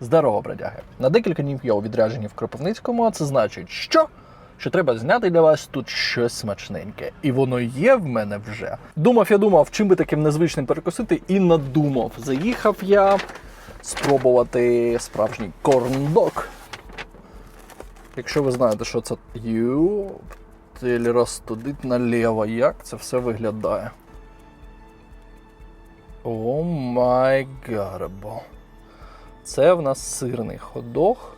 Здорово, бродяги! На декілька днів я у відрядженні в Кропивницькому, а це значить, що? Що треба зняти для вас тут щось смачненьке. І воно є в мене вже. Думав, я думав, чим би таким незвичним перекусити, і надумав. Заїхав я спробувати справжній корндок. Якщо ви знаєте, що це Юптиль розтудить наліво, як це все виглядає. О май гарбо. Це в нас сирний ходох.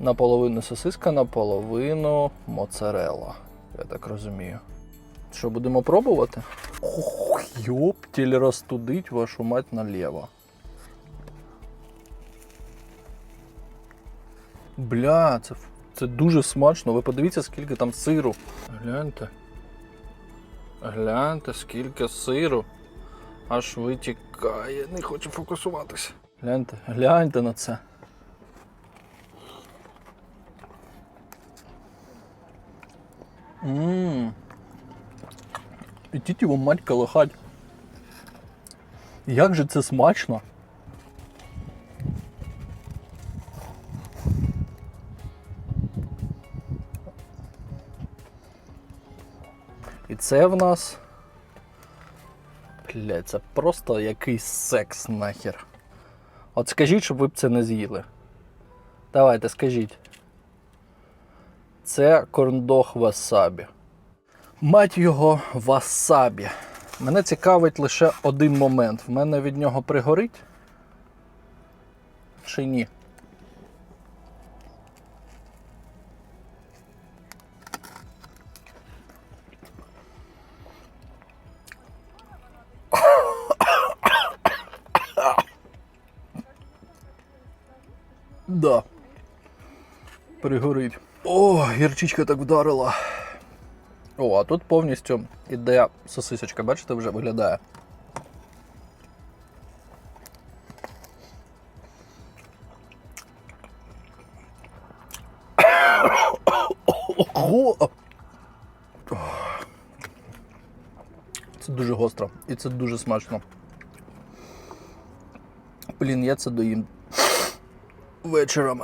Наполовину сосиска, наполовину моцарелла. Я так розумію. Що, будемо пробувати? Ох, йоптіль розтудить вашу мать наліво. Бля, це, це дуже смачно. Ви подивіться, скільки там сиру. Гляньте. Гляньте, скільки сиру. Аж витікає, не хочу фокусуватися. Гляньте, гляньте на це. Ммм. Ідіть його мать колихать. Як же це смачно. І це в нас. Бля, це просто якийсь секс нахер. От скажіть, щоб ви б це не з'їли. Давайте, скажіть. Це корндог васабі. Мать його васабі. Мене цікавить лише один момент. В мене від нього пригорить? Чи ні? Да. Пригорить. О, гірчичка так вдарила. О, а тут повністю іде сосисочка, бачите, вже виглядає. Ого! Це дуже гостро і це дуже смачно. Блін, я це доїм вечором.